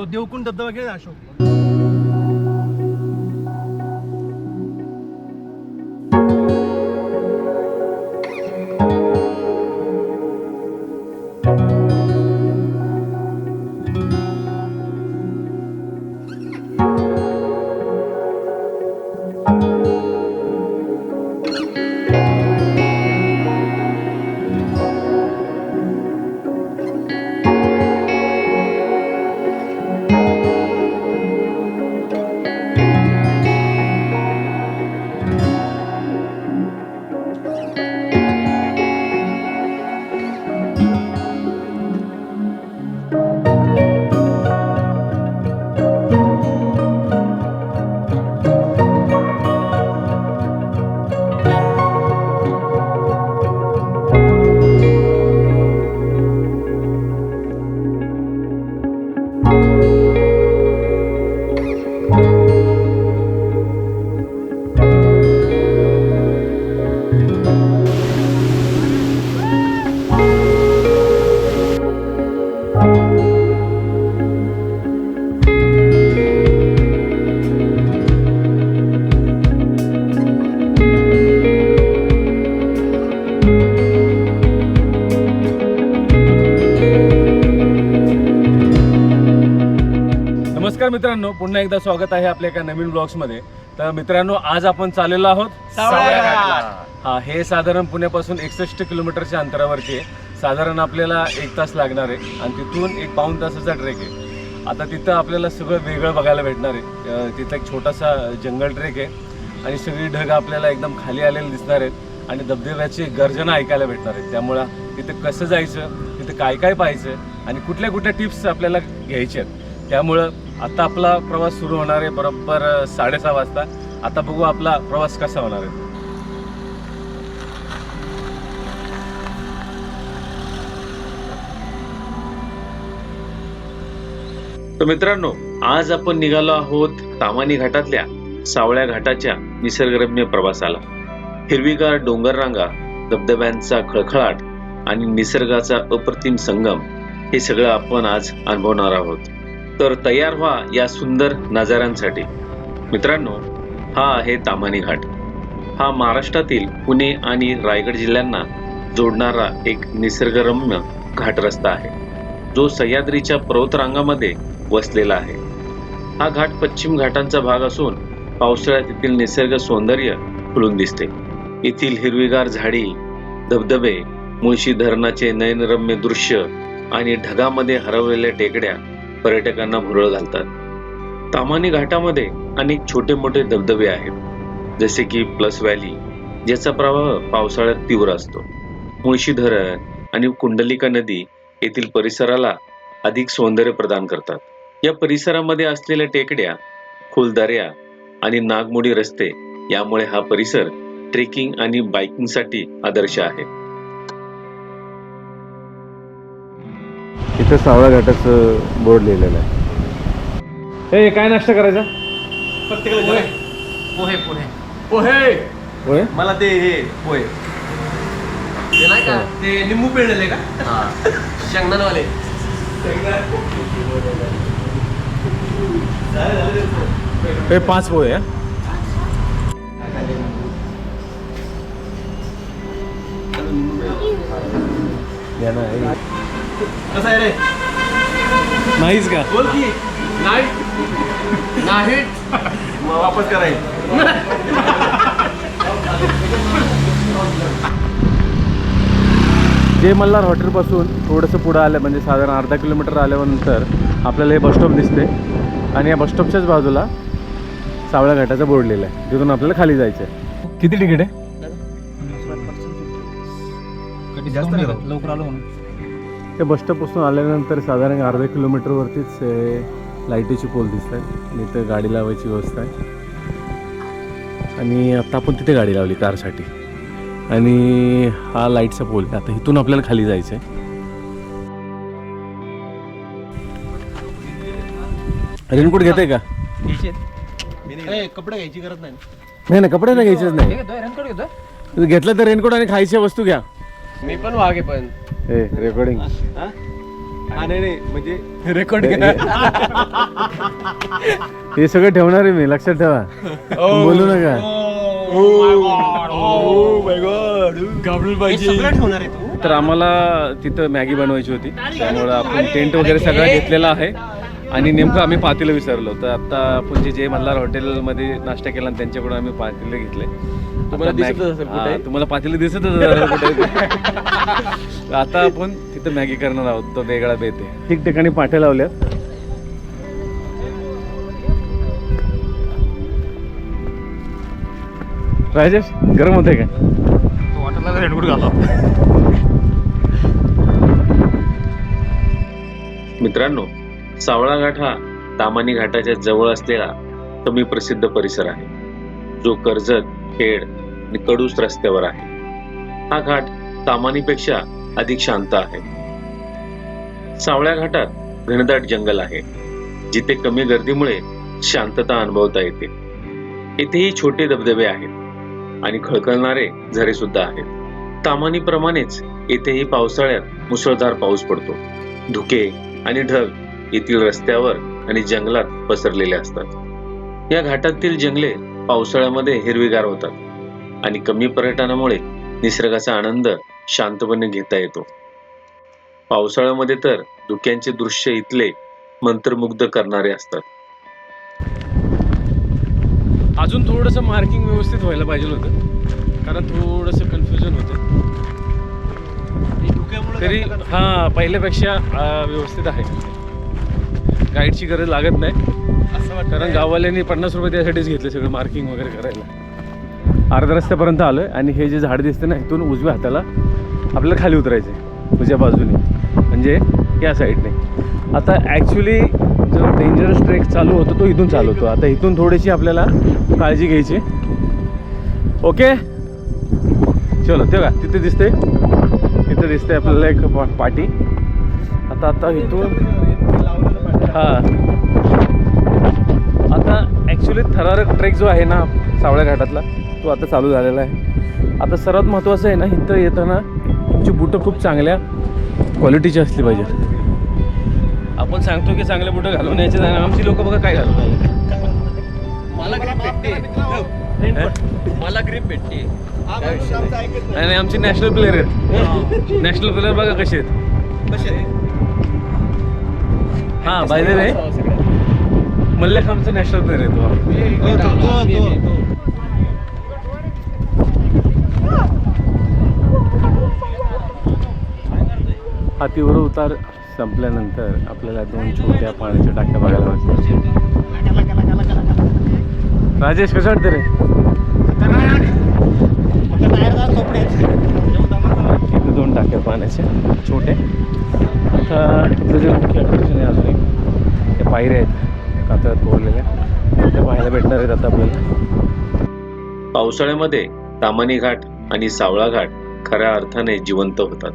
तो देवकुंड धबधबा घे ना पुन्हा एकदा स्वागत आहे आपल्या एका नवीन ब्लॉग्समध्ये. तर मित्रांनो आज आपण चाललेलो आहोत सावळ्या घाटला. हा हे साधारण पुण्यापासून एकसष्ट किलोमीटरच्या अंतरावरती आहे. साधारण आपल्याला एक तास लागणार आहे आणि तिथून एक पाऊण तासाचा ट्रेक आहे. आता तिथं आपल्याला सगळं वेगळं बघायला भेटणार आहे. अं, तिथं एक छोटासा जंगल ट्रेक आहे आणि सगळी ढग आपल्याला एकदम खाली आलेली दिसणार आहेत आणि धबधब्याची गर्जना ऐकायला भेटणार आहेत. त्यामुळं तिथं कसं जायचं तिथं काय काय पाहायचं आणि कुठल्या कुठल्या टिप्स आपल्याला घ्यायच्या आहेत. त्यामुळं आता आपला प्रवास सुरू होणार आहे बरोबर साडेसहा वाजता. आता बघू आपला प्रवास कसा होणार आहे. तर मित्रांनो आज आपण निघालो आहोत तामानी घाटातल्या सावळ्या घाटाच्या निसर्गरम्य प्रवासाला. हिरवीगार डोंगररांगा धबधब्यांचा खळखळाट आणि निसर्गाचा अप्रतिम संगम हे सगळं आपण आज अनुभवणार आहोत. तर तयार व्हा या सुंदर नजाऱ्यांसाठी. मित्रांनो हा आहे तामानी घाट. हा महाराष्ट्रातील पुणे आणि रायगड जिल्ह्यांना जोडणारा एक निसर्गरम्य घाट रस्ता आहे. जो सह्याद्रीच्या पर्वतरांगामध्ये वसलेला आहे. हा घाट पश्चिम घाटांचा भाग असून पावसाळ्यात येथील निसर्ग सौंदर्य खुलून दिसते. येथील हिरवीगार झाडी धबधबे मुळशी धरणाचे नयनरम्य दृश्य आणि ढगामध्ये हरवलेल्या टेकड्या पर्यटकांना भुरळ घालतात. तामानी घाटामध्ये अनेक छोटे मोठे धबधबे आहेत. जसे की प्लस व्हॅली ज्याचा प्रवाह पावसाळ्यात तीव्र असतो. मुळशी धरण आणि कुंडलिका नदी येथील परिसराला अधिक सौंदर्य प्रदान करतात. या परिसरामध्ये असलेल्या टेकड्या खोलदऱ्या आणि नागमोडी रस्ते यामुळे हा परिसर ट्रेकिंग आणि बायकिंगसाठी आदर्श आहे. इथं सावळा घाटाचं बोर्ड लिहिलेलं आहे. हे काय नाश्ता करायचा? पोहे पोहे. पोहे! पोहे? होय मला ते हे पोहे. ते नाही का? ते लिंबू पिळलेले का? शेंगदाणवाले. हे पाच पोहे आहे या ना हे. कसं आहे रे? नाहीच का? बोल की. नाही. नाही. मग वापस करायचं जे मल्हार हॉटेलपासून थोडंसं पुढं आलं म्हणजे साधारण अर्धा किलोमीटर आल्यानंतर आपल्याला हे बसस्टॉप दिसते. आणि या बसस्टॉपच्याच बाजूला सावळा घाटाचा बोर्ड लिहिला आहे तिथून आपल्याला खाली जायचं आहे किती तिकीट आहे? जास्त लवकर आलो म्हणून. ते बसस्टॉपपासून आल्यानंतर साधारण अर्धा किलोमीटरवरतीच हे लाईटीचे पोल दिसत आहेत. आणि इथं गाडी लावायची व्यवस्था आहे. आणि आता आपण तिथे गाडी लावली कारसाठी. आणि हा लाईटचा पोल आहे. आता इथून आपल्याला खाली जायचं आहे रेनकोट घेते का? कपडे घ्यायची गरज नाही नाही नाही कपडे नाही घ्यायचेच नाही. घेतलं तर रेनकोट आणि खायच्या वस्तू घ्या. मी पण वागे पण. रेकॉर्डिंग हा? नाही नाही म्हणजे रेकॉर्ड हे सगळं ठेवणार आहे मी लक्षात ठेवा. बोलू नका. सगळं ठेवणार आहे तू? तर आम्हाला तिथं मॅगी बनवायची होती. त्यामुळं आपण टेंट वगैरे सगळं घेतलेला आहे. आणि नेमकं आम्ही पातेलं विसरलो. तर आता आपण जे जय मल्हार हॉटेलमध्ये नाश्ता केला आणि त्यांच्याकडून आम्ही पातेलं घेतले. तुम्हाला दिसतच मॅगी- असेल कुठे? आहे? तुम्हाला पातेलं दिसतच असेल कुठे? आहे. आता आपण तिथं मॅगी करणार आहोत तो वेगळा बेत आहे. ठिकठिकाणी पाट्या लावल्यात राजेश गरम होते का? मित्रांनो सावळा घाट हा तामानी घाटाच्या जवळ असलेला कमी प्रसिद्ध परिसर आहे. जो कर्जत खेड आणि कडूस रस्त्यावर आहे. हा घाट तामानीपेक्षा अधिक शांत आहे. सावळ्या घाटात घनदाट जंगल आहे जिथे कमी गर्दीमुळे शांतता अनुभवता येते. येथेही छोटे धबधबे आहेत आणि खळखळणारे झरे सुद्धा आहेत. तामानीप्रमाणेच येथेही पावसाळ्यात मुसळधार पाऊस पडतो. धुके आणि ढग येथील रस्त्यावर आणि जंगलात पसरलेले असतात. या घाटातील जंगले पावसाळ्यामध्ये हिरवीगार होतात. आणि कमी पर्यटनामुळे निसर्गाचा आनंद शांतपणे घेता येतो. पावसाळ्यामध्ये तर धुक्यांचे दृश्य इथले मंत्रमुग्ध करणारे असतात. अजून थोडंसं मार्किंग व्यवस्थित व्हायला पाहिजे होतं कारण थोडंसं कन्फ्युजन होतं. तरी हां पहिल्यापेक्षा व्यवस्थित आहे. गाईडची गरज लागत नाही. असं वाटतं कारण गाववाल्यांनी पन्नास रुपये त्यासाठीच घेतले सगळं मार्किंग वगैरे करायला. अर्ध्या रस्त्यापर्यंत आलोय आणि हे जे झाड दिसते ना इथून उजव्या हाताला आपल्याला खाली उतरायचं आहे उजव्या बाजूने. म्हणजे या साईडने. आता ॲक्च्युली जो डेंजरस ट्रेक चालू होतो तो इथून चालू होतो. आता इथून थोडीशी आपल्याला काळजी घ्यायची. ओके चलो ते का तिथे दिसते तिथे दिसते आपल्याला एक पा- पाटी. आता आता इथून हां. आता ॲक्च्युली थरारक ट्रेक जो आहे ना सावळ्या घाटातला तो आता चालू झालेला आहे. आता सर्वात महत्त्वाचं आहे ना इथं येताना तुमची बुटं खूप चांगल्या क्वालिटीची असली पाहिजे आपण सांगतो की चांगले बुटं घालून यायचे आणि आमची लोक बघा काय घालून मला ग्रीप भेटते. मला ग्रीप भेटते. नाही. नाही आमचे नॅशनल प्लेअर आहेत. नॅशनल प्लेअर बघा कसे आहेत. कसे हां बाय द वे मल्लेख आमचा नॅशनल प्लेअर आहे तो. हातीवर उतार संपल्यानंतर आपल्याला दोन छोट्या पाण्याच्या टाक्या बघायला मिळतात राजेश कसं वाटतं रे? इथे दोन टाक्या पाण्याच्या छोटे आता इथलं जे मुख्य आकर्षण आहे अजून एक त्या पायऱ्या आहेत कातळात कोरलेल्या. त्या पाहायला भेटणार आहेत आता आपल्याला. पावसाळ्यामध्ये तामानी घाट आणि सावळा घाट खऱ्या अर्थाने जिवंत होतात.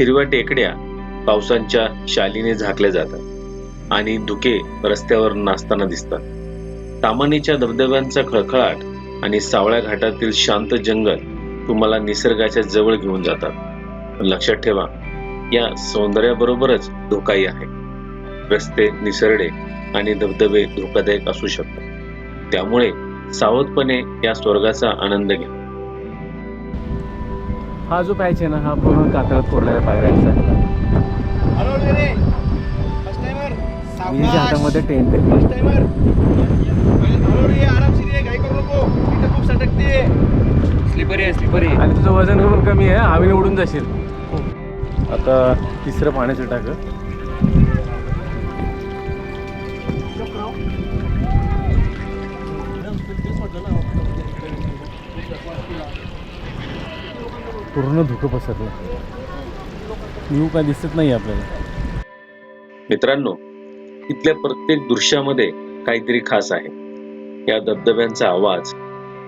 हिरव्या टेकड्या पावसांच्या शालीने झाकल्या जातात आणि धुके रस्त्यावर नाचताना दिसतात. तामानीच्या धबधब्यांचा खळखळाट आणि सावळ्या घाटातील शांत जंगल तुम्हाला निसर्गाच्या जवळ घेऊन जातात. पण लक्षात ठेवा या सौंदर्याबरोबरच धोकाही आहे. रस्ते निसरडे आणि धबधबे धोकादायक असू शकतात. त्यामुळे सावधपणे या स्वर्गाचा आनंद घ्या. हा जो पॅच आहे ना हा पूर्ण कातळात कोरलेल्या पायऱ्यांचा आहे. विजेच्या हातामध्ये टेंट आहे स्लिपरी आहे. स्लिपरी आणि तुझं वजन पण कमी आहे हवेने उडून जाशील. आता तिसरं पाण्याचं टाकं पूर्ण धुकं पसरलं. व्ह्यू काय दिसत नाही आपल्याला. मित्रांनो इथल्या प्रत्येक दृश्यामध्ये काहीतरी खास आहे. या धबधब्यांचा आवाज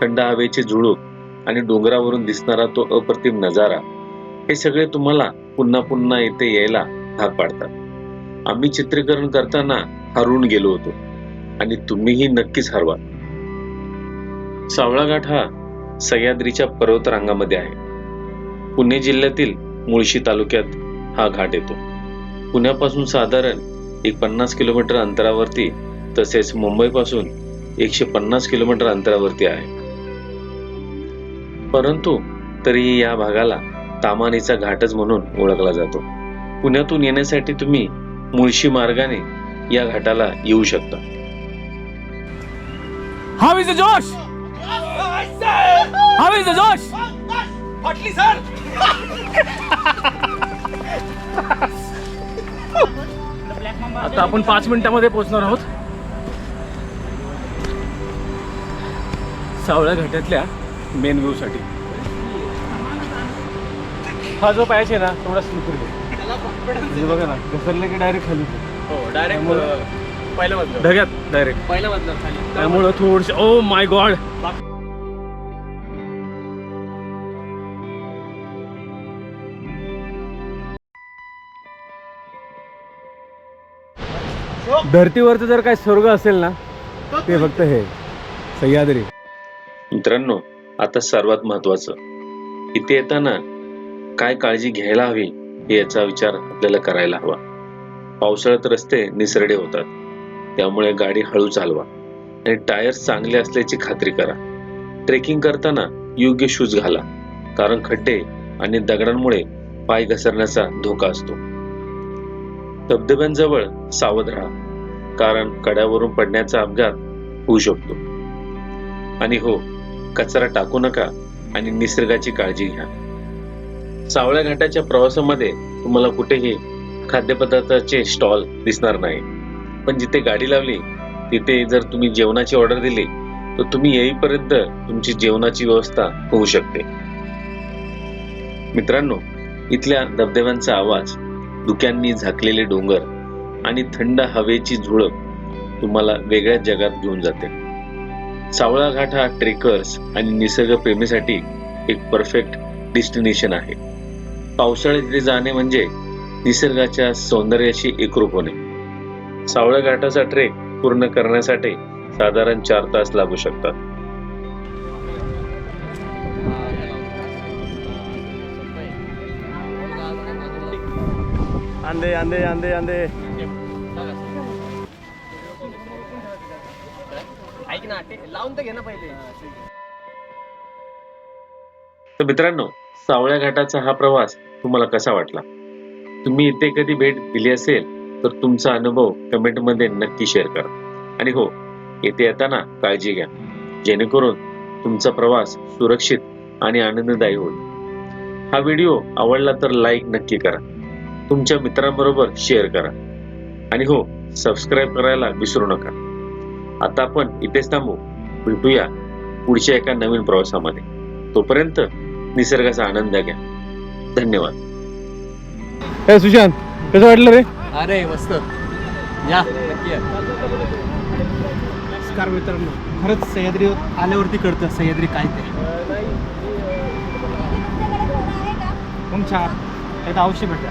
थंड हवेचे झुळूक आणि डोंगरावरून दिसणारा तो अप्रतिम नजारा हे सगळे तुम्हाला पुन्हा पुन्हा येथे यायला भाग पाडतात. आम्ही चित्रीकरण करताना हरवून गेलो होतो आणि तुम्हीही नक्कीच हरवा. सावळाघाट हा सह्याद्रीच्या पर्वतरांगामध्ये आहे. पुणे जिल्ह्यातील मुळशी तालुक्यात हा घाट येतो पुण्यापासून साधारण एक पन्नास किलोमीटर अंतरावरती तसेच मुंबईपासून एकशे पन्नास किलोमीटर अंतरावरती आहे परंतु तरीही या भागाला तामानीचा घाटच म्हणून ओळखला जातो पुण्यातून येण्यासाठी तुम्ही मुळशी मार्गाने या घाटाला येऊ शकता जोश जोश आता आपण पाच मिनिटामध्ये पोहोचणार आहोत. सावळ्या घाटातल्या मेन व्ह्यू साठी. हा जो पायाचे ना थोडा स्लिपर म्हणजे बघा ना घसरले की डायरेक्ट खाली. हो डायरेक्ट पहिल्या ढग्यात डायरेक्ट पहिल्या त्यामुळं थोडस ओ माय गॉड धर्तीवरचं जर काय स्वर्ग असेल ना ते फक्त हे. सह्याद्री. मित्रांनो आता सर्वात महत्वाचं. इथे येताना काय काळजी घ्यायला हवी हे याचा विचार आपल्याला करायला हवा. पावसाळ्यात रस्ते निसरडे होतात. त्यामुळे गाडी हळू चालवा. आणि टायर्स चांगले असल्याची खात्री करा. ट्रेकिंग करताना योग्य शूज घाला. कारण खड्डे आणि दगडांमुळे पाय घसरण्याचा धोका असतो. धबधब्यांजवळ सावध राहा. कारण कड्यावरून पडण्याचा अपघात होऊ शकतो. आणि हो कचरा टाकू नका आणि निसर्गाची काळजी घ्या. सावळ्या घाटाच्या प्रवासामध्ये तुम्हाला कुठेही खाद्यपदार्थाचे स्टॉल दिसणार नाही. पण जिथे गाडी लावली तिथे जर तुम्ही जेवणाची ऑर्डर दिली तर तुम्ही येईपर्यंत तुमची जेवणाची व्यवस्था होऊ शकते. मित्रांनो इथल्या धबधब्यांचा आवाज धुक्यांनी झाकलेले डोंगर आणि थंड हवेची झुळक तुम्हाला वेगळ्याच जगात घेऊन जाते. सावळा घाट हा ट्रेकर्स आणि निसर्गप्रेमीसाठी एक परफेक्ट डेस्टिनेशन आहे. पावसाळ्यात तिथे जाणे म्हणजे निसर्गाच्या सौंदर्याशी एकरूप होणे. सावळ्या घाटाचा ट्रेक पूर्ण करण्यासाठी साधारण चार तास लागू शकतात. आंदे आंदे आंदे आंदे ऐक ना ते लावून तर घे ना पहिले. तर मित्रांनो सावळ्या घाटाचा हा प्रवास तुम्हाला कसा वाटला? तुम्ही इथे कधी भेट दिली असेल तर तुमचा अनुभव कमेंटमध्ये नक्की शेअर करा. आणि हो येथे येताना काळजी घ्या. जेणेकरून तुमचा प्रवास सुरक्षित आणि आनंददायी होईल. हा व्हिडिओ आवडला तर लाईक नक्की करा. तुमच्या मित्रांबरोबर शेअर करा. आणि हो सबस्क्राईब करायला विसरू नका. आता आपण इथेच थांबू. भेटूया पुढच्या एका नवीन प्रवासामध्ये. तोपर्यंत निसर्गाचा आनंद घ्या. धन्यवाद. ए सुशांत कसं वाटलं रे? अरे मस्त. या. नमस्कार मित्रांनो. खरंच सह्याद्री आल्यावरती कळतं सह्याद्री काय ते. खूप छान त्यात अवश्य भेटा.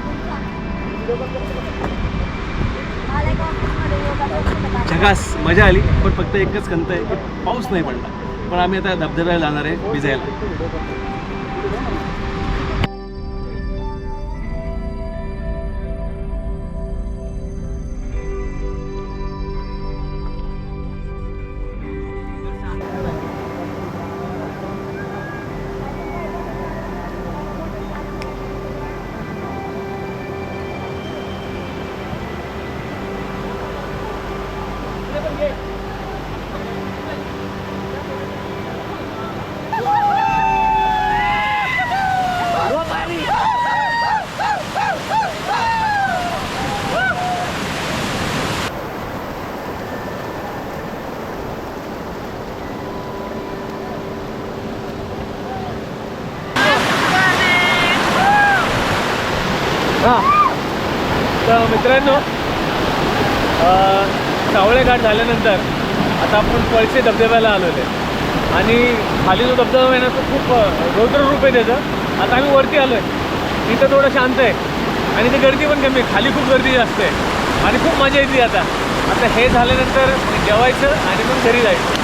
झकास मजा आली पण फक्त एकच खंत आहे की पाऊस नाही पडला. पण आम्ही आता धबधब्याला जाणार आहे भिजायला तर मित्रांनो सावळे घाट झाल्यानंतर आता आपण पळसे धबधब्याला आलेलो आहे आणि खाली जो धबधबा आहे ना तो खूप अं, रौद्र रूप आहे त्याचं. आता आम्ही वरती आलो आहे इथं थोडं शांत आहे. आणि ती गर्दी पण कमी आहे. खाली खूप गर्दी जास्त आहे. आणि खूप मजा येते आता. आता हे झाल्यानंतर जेवायचं आणि मग घरी जायचं.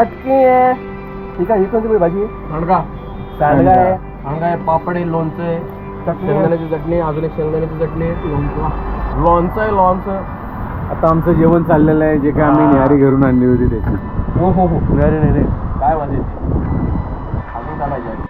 मटकी आहे. ठीक आहे ही कोणती भाजी? सांडगा. सांडगा आहे. सांडगा आहे पापड आहे लोणचं आहे. शेंगदाण्याची चटणी अजून एक शेंगदाण्याची चटणी लोणचं. लोणचं आहे लोणचं. आता आमचं जेवण चाललेलं आहे जे काय आम्ही न्यारी घरून आणली होती त्याची. हो हो हो. नाही नाही नाही काय वाजायची अजून काय पाहिजे?